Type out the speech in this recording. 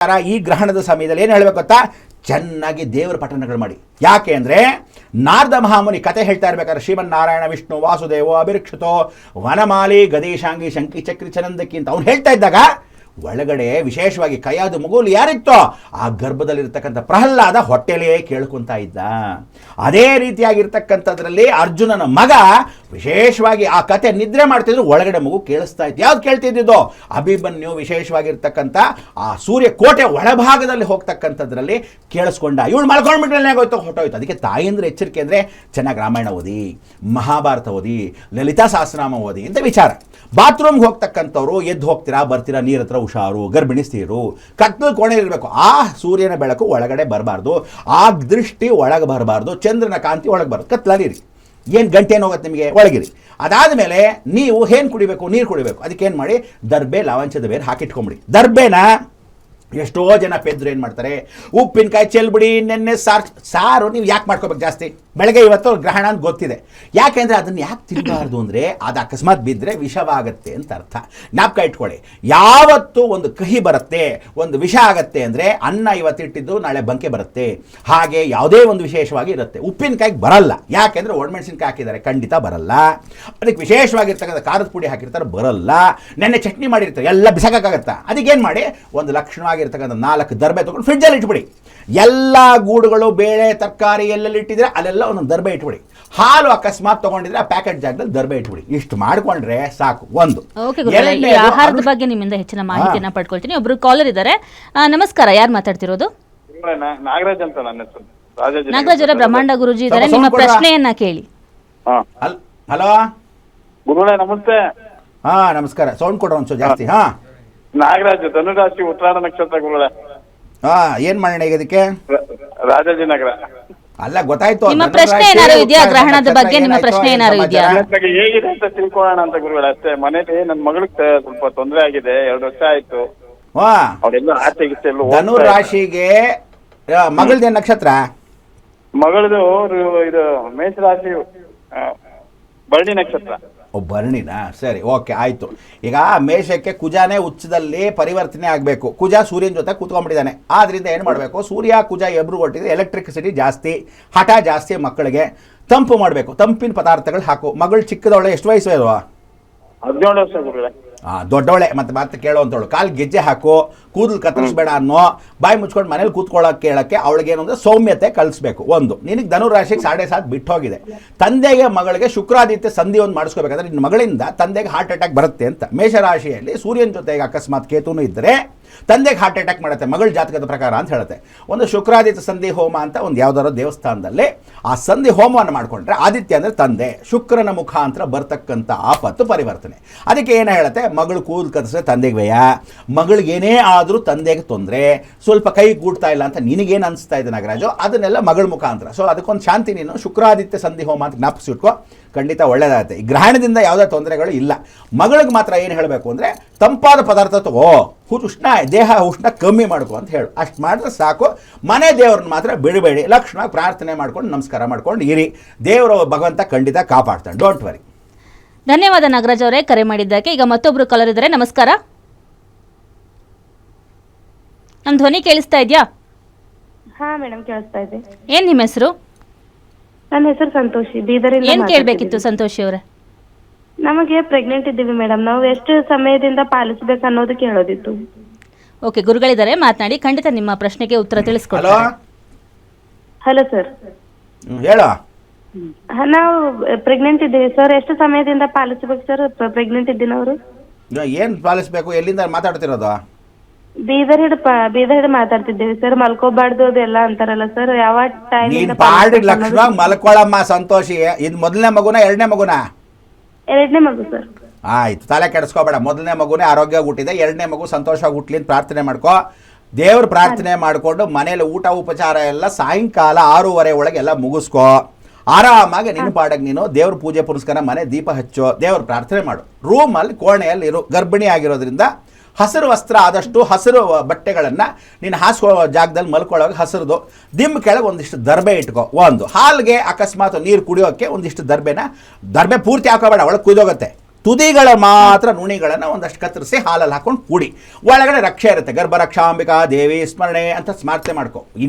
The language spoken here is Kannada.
ಈ ಗ್ರಹಣದ ಸಮಯದಲ್ಲಿ ಏನು ಹೇಳಬೇಕು ಗೊತ್ತಾ? ಚೆನ್ನಾಗಿ ದೇವರ ಪಠಣಗಳು ಮಾಡಿ. ಯಾಕೆ ಅಂದರೆ ನಾರದ ಮಹಾಮುನಿ ಕತೆ ಹೇಳ್ತಾ ಇರ್ಬೇಕಾದ್ರೆ ಶ್ರೀಮನ್ನಾರಾಯಣ, ವಿಷ್ಣು, ವಾಸುದೇವೋ, ಅಭಿರಕ್ಷಿತೋ, ವನಮಾಲಿ, ಗದೇಶಾಂಗಿ, ಶಂಕಿ, ಚಕ್ರಿ ಚನಂದಕ್ಕಿ ಅಂತ ಅವ್ನು ಹೇಳ್ತಾ ಇದ್ದಾಗ ಒಳಗಡೆ ವಿಶೇಷವಾಗಿ ಕೈಯಾದ ಮಗುಲು ಯಾರಿತ್ತೋ ಆ ಗರ್ಭದಲ್ಲಿರ್ತಕ್ಕಂಥ ಪ್ರಹ್ಲಾದ ಹೊಟ್ಟೆಲೇ ಕೇಳ್ಕೊತಾ ಇದ್ದ. ಅದೇ ರೀತಿಯಾಗಿರ್ತಕ್ಕಂಥದ್ರಲ್ಲಿ ಅರ್ಜುನನ ಮಗ ವಿಶೇಷವಾಗಿ ಆ ಕತೆ ನಿದ್ರೆ ಮಾಡ್ತಿದ್ರು, ಒಳಗಡೆ ಮಗು ಕೇಳಿಸ್ತಾ ಇತ್ತು. ಯಾವ್ದು ಕೇಳ್ತಿದ್ದಿದ್ದು? ಅಭಿಮನ್ಯು ವಿಶೇಷವಾಗಿರ್ತಕ್ಕಂಥ ಆ ಸೂರ್ಯ ಕೋಟೆ ಒಳಭಾಗದಲ್ಲಿ ಹೋಗ್ತಕ್ಕಂಥದ್ರಲ್ಲಿ ಕೇಳಿಸ್ಕೊಂಡ. ಇವಳು ಮಲ್ಕೊಂಡ್ಬಿಟ್ರೆ ಆಗೋಯ್ತು, ಹೊಟ್ಟೋಯ್ತು. ಅದಕ್ಕೆ ತಾಯಂದ್ರೆ ಎಚ್ಚರಿಕೆ ಅಂದರೆ ಚೆನ್ನಾಗಿ ರಾಮಾಯಣ ಓದಿ, ಮಹಾಭಾರತ ಓದಿ, ಲಲಿತಾ ಸಹಸ್ರನಾಮ ಓದಿ ಅಂತ ವಿಚಾರ. ಬಾತ್ರೂಮ್ಗೆ ಹೋಗ್ತಕ್ಕಂಥವ್ರು ಎದ್ದು ಹೋಗ್ತೀರಾ, ಬರ್ತೀರಾ, ನೀರ ಹತ್ರ ಹುಷಾರು, ಗರ್ಭಿಣಿ ಸ್ಥಿರು ಕೋಣೆ ಇರಬೇಕು. ಆ ಸೂರ್ಯನ ಬೆಳಕು ಒಳಗಡೆ ಬರಬಾರ್ದು, ಆ ದೃಷ್ಟಿ ಒಳಗೆ ಬರಬಾರ್ದು, ಚಂದ್ರನ ಕಾಂತಿ ಒಳಗೆ ಬರೋದು ಕತ್ಲಲ್ಲಿರಿ ಏನು ಗಂಟೆ ಹೋಗುತ್ತೆ ನಿಮಗೆ? ಒಳಗಿರಿ. ಅದಾದಮೇಲೆ ನೀವು ಏನು ಕುಡಿಬೇಕು? ನೀರು ಕುಡಿಬೇಕು. ಅದಕ್ಕೆ ಏನು ಮಾಡಿ? ದರ್ಬೆ ಲವಂಚದ ಬೇರೆ ಹಾಕಿಟ್ಕೊಂಬಿಡಿ. ದರ್ಬೆನ ಎಷ್ಟೋ ಜನ ಪೆದ್ರು ಏನು ಮಾಡ್ತಾರೆ? ಉಪ್ಪಿನಕಾಯಿ ಚೆಲ್ಬಿಡಿ, ನೆನ್ನೆ ಸಾರು ಸಾರು ನೀವು ಯಾಕೆ ಮಾಡ್ಕೋಬೇಕು ಜಾಸ್ತಿ? ಬೆಳಗ್ಗೆ ಇವತ್ತು ಗ್ರಹಣ ಅಂತ ಗೊತ್ತಿದೆ. ಯಾಕೆಂದರೆ ಅದನ್ನು ಯಾಕೆ ತಿನ್ನಬಾರ್ದು ಅಂದರೆ ಅದು ಅಕಸ್ಮಾತ್ ಬಿದ್ದರೆ ವಿಷವಾಗತ್ತೆ ಅಂತ ಅರ್ಥ. ಜ್ಞಾಪಕ ಇಟ್ಕೊಳ್ಳಿ. ಯಾವತ್ತು ಒಂದು ಕಹಿ ಬರುತ್ತೆ, ಒಂದು ವಿಷ ಆಗತ್ತೆ ಅಂದರೆ ಅನ್ನ ಇವತ್ತಿಟ್ಟಿದ್ದು ನಾಳೆ ಬಂಕೆ ಬರುತ್ತೆ. ಹಾಗೆ ಯಾವುದೇ ಒಂದು ವಿಶೇಷವಾಗಿ ಇರುತ್ತೆ. ಉಪ್ಪಿನಕಾಯಿಗೆ ಬರಲ್ಲ. ಯಾಕೆಂದರೆ ಒಣಮೆಣಸಿನ್ಕಾಯಿ ಹಾಕಿದ್ದಾರೆ, ಖಂಡಿತ ಬರಲ್ಲ. ಅದಕ್ಕೆ ವಿಶೇಷವಾಗಿರ್ತಕ್ಕಂಥ ಖಾರದ ಪುಡಿ ಹಾಕಿರ್ತಾರೆ, ಬರಲ್ಲ. ನೆನ್ನೆ ಚಟ್ನಿ ಮಾಡಿರ್ತಾರೆ, ಎಲ್ಲ ಬಿಸಾಕಾಗತ್ತಾ ಏನು ಮಾಡಿ? ಒಂದು ಲಕ್ಷಣವಾಗಿರ್ತಕ್ಕಂಥ ನಾಲ್ಕು ದರ್ಬೆ ತೊಗೊಂಡು ಫ್ರಿಡ್ಜಲ್ಲಿ ಇಟ್ಬಿಡಿ. ಎಲ್ಲ ಗೂಡುಗಳು ಬೇಳೆ ತರಕಾರಿ ಎಲ್ಲೆಲ್ಲಿ ಇಟ್ಟಿದ್ರೆ ಅಲ್ಲೆಲ್ಲ ಒಂದೊಂದು ದರ್ಬೆ ಇಟ್ಬಿಡಿ. ಹಾಲು ಅಕಸ್ಮಾತ್ ತಗೊಂಡಿದ್ರೆ ಆ ಪ್ಯಾಕೆಟ್ ಜಾಗದಲ್ಲಿ ದರ್ಬೆ ಇಟ್ಬಿಡಿ. ಇಷ್ಟು ಮಾಡ್ಕೊಂಡ್ರೆ ಸಾಕು. ಒಂದು. ಆಹಾರದ ಬಗ್ಗೆ ನಿಮ್ಮಿಂದ ಹೆಚ್ಚಿನ ಮಾಹಿತಿಯನ್ನ ಪಡ್ಕೊಳ್ತೀನಿ. ಒಬ್ರು ಕಾಲರ್ ಇದ್ದಾರೆ. ನಮಸ್ಕಾರ ಯಾರು ಮಾತಾಡ್ತಿರೋದು? ನಾಗರಾಜ್ ಅಂತ ನನ್ನ ಹೆಸರು. ರಾಜಾಜಿ ನಾಗರಾಜ್ ಅವರ ಬ್ರಹ್ಮಾಂಡ ಗುರುಜಿ ಇದ್ದಾರೆ. ನಿಮ್ಮ ಪ್ರಶ್ನೆಯನ್ನ ಕೇಳಿ. ಹಾ. ಹಲೋ ಗುರುಗಳೇ ನಮಸ್ತೆ. ಹಾ ನಮಸ್ಕಾರ. ಸೌಂಡ್ ಕೊಡ್ರಿ ಒಂಚೂರು ಜಾಸ್ತಿ? ಹಾ. ನಾಗರಾಜ್ ಧನುರಾಶಿ ಉತ್ತರ ನಕ್ಷತ್ರ ಗುರುಗಳ ಹಾ ಏನ್ ಮಾಡೋಣ ಈಗ ಇದಕ್ಕೆ? ರಾಜಾಜಿನಗರ ರಾಜಾಜಿ ನಗರ. ಅಲ್ಲ ಗೊತ್ತಾಯ್ತು. ನಿಮ್ಮ ಧನುರಾಶಿ, ಪ್ರಶ್ನೆ ಏನಾದ್ರು ಇದೆಯಾ? ಉತ್ತರ ಗ್ರಹಣದ ನಕ್ಷತ್ರ ಬಗ್ಗೆ ನಿಮ್ಮ ಏನಾಯ್ತು, ಪ್ರಶ್ನೆ ಏನ್ ಏನಾದ್ರು? ಇದೆಯಾ? ಬಗ್ಗೆ ಹೇಗಿದೆ ಅಂತ ತಿಳ್ಕೊಳ್ಳೋಣ ಅಂತ ಗುರುಗಳ. ಅಷ್ಟೇ ಮನೇಲಿ ನನ್ನ ಮಗಳಿಗೆ ಸ್ವಲ್ಪ ತೊಂದರೆ ಆಗಿದೆ ಎರಡು ವರ್ಷ ಆಯ್ತು. ವಾ ಅವರೆಲ್ಲ ಆಚೆ ಗಿಚ್ಚೆ ಎಲ್ಲ ಹೋಗ್ತಾ ಧನು. ರಾಶಿಗೆ ನಕ್ಷತ್ರ? ಮಗಳದು ರು- ಇದು ಮೇಷರಾಶಿ ಆ, ಭರಣಿ ನಕ್ಷತ್ರ. ಓ ಭರಣಿನಾ ಸರಿ, ಓಕೆ, ಆಯಿತು. ಈಗ ಮೇಷಕ್ಕೆ ಕುಜಾನೇ ಉಚ್ಚದಲ್ಲಿ ಪರಿವರ್ತನೆ ಆಗಬೇಕು. ಕುಜ ಸೂರ್ಯನ ಜೊತೆ ಕೂತ್ಕೊಂಡ್ಬಿಟ್ಟಿದ್ದಾನೆ. ಆದ್ದರಿಂದ ಏನು ಮಾಡಬೇಕು? ಸೂರ್ಯ, ಕುಜ ಎಬ್ರು ಕೊಟ್ಟಿದ್ರೆ ಎಲೆಕ್ಟ್ರಿಸಿಟಿ ಜಾಸ್ತಿ, ಹಠ ಜಾಸ್ತಿ ಮಕ್ಕಳಿಗೆ ತಂಪು ಮಾಡಬೇಕು. ತಂಪಿನ ಪದಾರ್ಥಗಳು ಹಾಕು. ಮಗಳು ಚಿಕ್ಕದವಳೆ, ಎಷ್ಟು ವಯಸ್ಸು ದೊಡ್ಡವಳೆ, ಮತ್ತೆ ಮತ್ತೆ ಕೇಳೋ ಹೇಳು ಕಾಲು ಗೆಜ್ಜೆ ಹಾಕು, ಕೂದಲು ಕತ್ತರಿಸ್ಬೇಡ ಅನ್ನೋ, ಬಾಯಿ ಮುಚ್ಕೊಂಡು ಮನೇಲಿ ಕೂತ್ಕೊಳ್ಳೋಕೆ ಕೇಳಕ್ಕೆ ಅವಳಿಗೆ ಏನಂದ್ರೆ ಸೌಮ್ಯತೆ ಕಲಿಸ್ಬೇಕು, ಒಂದು. ನಿನಗೆ ಧನುರಾಶಿಗೆ ಸಾಡೆ ಸಾತ್ ಬಿಟ್ಟು ಹೋಗಿದೆ ತಂದೆಗೆ ಮಗಳಿಗೆ ಶುಕ್ರಾದಿತ್ಯ ಸಂಧಿ ಒಂದು ಮಾಡಿಸ್ಕೋಬೇಕಂದ್ರೆ ನಿನ್ನ ಮಗಳಿಂದ ತಂದೆಗೆ ಹಾರ್ಟ್ ಅಟ್ಯಾಕ್ ಬರುತ್ತೆ ಅಂತ. ಮೇಷರಾಶಿಯಲ್ಲಿ ಸೂರ್ಯನ ಜೊತೆಗೆ ಅಕಸ್ಮಾತ್ ಕೇತುನು ಇದ್ದರೆ ತಂದೆಗೆ ಹಾರ್ಟ್ ಅಟ್ಯಾಕ್ ಮಾಡುತ್ತೆ, ಮಗಳ ಜಾತಕದ ಪ್ರಕಾರ ಅಂತ ಹೇಳುತ್ತೆ. ಒಂದು ಶುಕ್ರಾದಿತ್ಯ ಸಂಧಿ ಹೋಮ ಅಂತ ಒಂದು ಯಾವ್ದಾರೋ ದೇವಸ್ಥಾನದಲ್ಲಿ ಆ ಸಂಧಿ ಹೋಮವನ್ನು ಮಾಡಿಕೊಂಡ್ರೆ ಆದಿತ್ಯ ಅಂದರೆ ತಂದೆ, ಶುಕ್ರನ ಮುಖಾಂತರ ಬರ್ತಕ್ಕಂಥ ಆಪತ್ತು ಪರಿವರ್ತನೆ. ಅದಕ್ಕೆ ಏನು ಹೇಳುತ್ತೆ, ಮಗಳು ಕೂದಲು ಕತ್ತಿಸಿದ್ರೆ ತಂದೆಗೆ ವ್ಯಯ ಮಗಳಿಗೇನೇ ಆದರೂ ತಂದೆಗೆ ತೊಂದರೆ, ಸ್ವಲ್ಪ ಕೈ ಕೂಡ್ತಾ ಇಲ್ಲ ಅಂತ ನಿನಗೇನು ಅನಿಸ್ತಾ ಇದೆ ನಾಗರಾಜು, ಅದನ್ನೆಲ್ಲ ಮಗಳ ಮುಖಾಂತರ. ಸೊ ಅದಕ್ಕೊಂದು ಶಾಂತಿ ನೀನು ಶುಕ್ರಾದಿತ್ಯ ಸಂಧಿ ಹೋಮ ಅಂತ ಜ್ಞಾಪಿಸಿಟ್ಕೋ ಖಂಡಿತ ಒಳ್ಳೆಯದಾಗುತ್ತೆ ಈ ಗ್ರಹಣದಿಂದ ಯಾವುದೇ ತೊಂದರೆಗಳು ಇಲ್ಲ. ಮಗಳಿಗೆ ಮಾತ್ರ ಏನು ಹೇಳಬೇಕು ಅಂದರೆ ತಂಪಾದ ಪದಾರ್ಥ ತಗೋ ಉಷ್ಣ ದೇಹ ಉಷ್ಣ ಕಮ್ಮಿ ಮಾಡ್ಕೊ ಅಂತ ಹೇಳು. ಅಷ್ಟು ಮಾಡಿದ್ರೆ ಸಾಕು. ಮನೆ ದೇವ್ರನ್ನ ಮಾತ್ರ ಬಿಡಬೇಡಿ. ಲಕ್ಷ್ಮಣ ಪ್ರಾರ್ಥನೆ ಮಾಡ್ಕೊಂಡು ನಮಸ್ಕಾರ ಮಾಡ್ಕೊಂಡು ಇರಿ. ದೇವರು ಭಗವಂತ ಖಂಡಿತ ಕಾಪಾಡ್ತಾನೆ. ಡೋಂಟ್ ವರಿ ಧನ್ಯವಾದ ನಾಗರಾಜ್ ಅವರೇ ಕರೆ ಮಾಡಿದ್ದಕ್ಕೆ. ಈಗ ಮತ್ತೊಬ್ರು ಕಲರ್ ಇದ್ದಾರೆ ನಮಸ್ಕಾರ. ನಮ್ ಧ್ವನಿ ಕೇಳಿಸ್ತಾ ಇದೆಯಾ? ಹಾ ಮೇಡಮ್ ಕೇಳಿಸ್ತಾ ಇದೆ. ಏನ್ ನಿಮ್ಮ ಹೆಸರು? ನನ್ನ ಹೆಸರು ಸಂತೋಷಿ. ಬೀದರ್ ಏನ್ ಕೇಳ್ಬೇಕಿತ್ತು ಸಂತೋಷಿ ಅವರೇ? ನಮಗೆ ಪ್ರೆಗ್ನೆಂಟ್ ಇದ್ದೀವಿ ಮೇಡಮ್ ನಾವು ಎಷ್ಟು ಸಮಯದಿಂದ ಪಾಲಿಸಬೇಕು ಅನ್ನೋದು ಕೇಳೋದಿತ್ತು ಓಕೆ ಗುರುಗಳಿದ್ದಾರೆ ಮಾತನಾಡಿ. ಖಂಡಿತ ನಿಮ್ಮ ಪ್ರಶ್ನೆಗೆ ಉತ್ತರ ಹಲೋ? ತಿಳಿಸ್ಕೊಡ್ತಾರೆ ಹಲೋ ಸರ್ ಹೇಳೋ? ನಾವು ಪ್ರೆಗ್ನೆಂಟ್ ಇದ್ದೀವಿ. ಸರ್ ಎಷ್ಟು ಸಮಯದಿಂದ ಪಾಲಿಸಬೇಕು ಸರ್ ಪ್ರೆಗ್ನೆಂಟ್ ಇದ್ದೀನವರು ಏನು ಪಾಲಿಸಬೇಕು? ಎಲ್ಲಿಂದ ಮಾತಾಡ್ತಿರೋದು? ಬೀದರ್ ಹಿಡ್ ಪ ಬೀದರ್ ಹಿಡ್ ಮಾತಾಡ್ತಿದ್ದೀವಿ ಸರ್ ಮಲ್ಕೋಬಾರ್ದು ಅದೆಲ್ಲ ಅಂತಾರಲ್ಲ ಸರ್ ಯಾವ ಟೈಮ್ ನೀನ್ ಪಾಡಿ ಲಕ್ಷ್ಮ ಮಲ್ಕೊಳ್ಳಮ್ಮ ಸಂತೋಷಿ. ಇದು ಮೊದಲನೇ ಮಗುನ ಎರಡನೇ ಮಗುನ? ಎರಡನೇ ಮಗು ಸರ್ ಆಯ್ತು. ತಲೆ ಕೆಡಿಸ್ಕೋಬೇಡ. ಮೊದಲನೇ ಮಗುನೇ ಆರೋಗ್ಯ ಹುಟ್ಟಿದೆ ಎರಡನೇ ಮಗು ಸಂತೋಷವಾಗಿ ಹುಟ್ಲಿ ಅಂತ ಪ್ರಾರ್ಥನೆ ಮಾಡ್ಕೋ. ದೇವ್ರ ಪ್ರಾರ್ಥನೆ ಮಾಡಿಕೊಂಡು ಮನೇಲಿ ಊಟ, ಉಪಚಾರ ಎಲ್ಲ ಸಾಯಂಕಾಲ ಆರೂವರೆ ಒಳಗೆ ಎಲ್ಲ ಮುಗಿಸ್ಕೋ. ಆರಾಮಾಗಿ ನಿನ್ನ ಪಾಡಕ್ಕೆ ನೀನು ದೇವ್ರ ಪೂಜೆ ಪುರಸ್ಕಾರ, ಮನೆ ದೀಪ ಹಚ್ಚೋ ದೇವ್ರ ಪ್ರಾರ್ಥನೆ ಮಾಡು. ರೂಮಲ್ಲಿ ಕೋಣೆಯಲ್ಲಿ ಇರು. ಗರ್ಭಿಣಿ ಆಗಿರೋದ್ರಿಂದ ಹಸಿರು ವಸ್ತ್ರ ಆದಷ್ಟು ಹಸಿರು ಬಟ್ಟೆಗಳನ್ನು ನೀನು ಹಾಸ್ಕೋ ಜಾಗದಲ್ಲಿ ಮಲ್ಕೊಳ್ಳೋವಾಗ ಹಸಿರುದು. ದಿಮ್ ಕೆಳಗೆ ಒಂದಿಷ್ಟು ದರ್ಬೆ ಇಟ್ಕೋ. ಒಂದು, ಹಾಲ್ಗೆ ಅಕಸ್ಮಾತ್ ನೀರು ಕುಡಿಯೋಕ್ಕೆ ಒಂದಿಷ್ಟು ದರ್ಬೆನ, ದರ್ಬೆ ಪೂರ್ತಿ ಹಾಕೋಬೇಡ, ಒಳಗೆ ಕುಯ್ದೋಗುತ್ತೆ. ತುದಿಗಳ ಮಾತ್ರ ನುಣಿಗಳನ್ನು ಒಂದಷ್ಟು ಕತ್ತರಿಸಿ ಹಾಲಲ್ಲಿ ಹಾಕೊಂಡು ಕೂಡಿ. ಒಳಗಡೆ ರಕ್ಷೆ ಇರುತ್ತೆ. ಗರ್ಭರಕ್ಷಾಂಬಿಕಾ ದೇವಿ ಸ್ಮರಣೆ ಅಂತ ಸ್ಮಾರತೆ ಮಾಡ್ಕೊ. ಇನ್ನೇ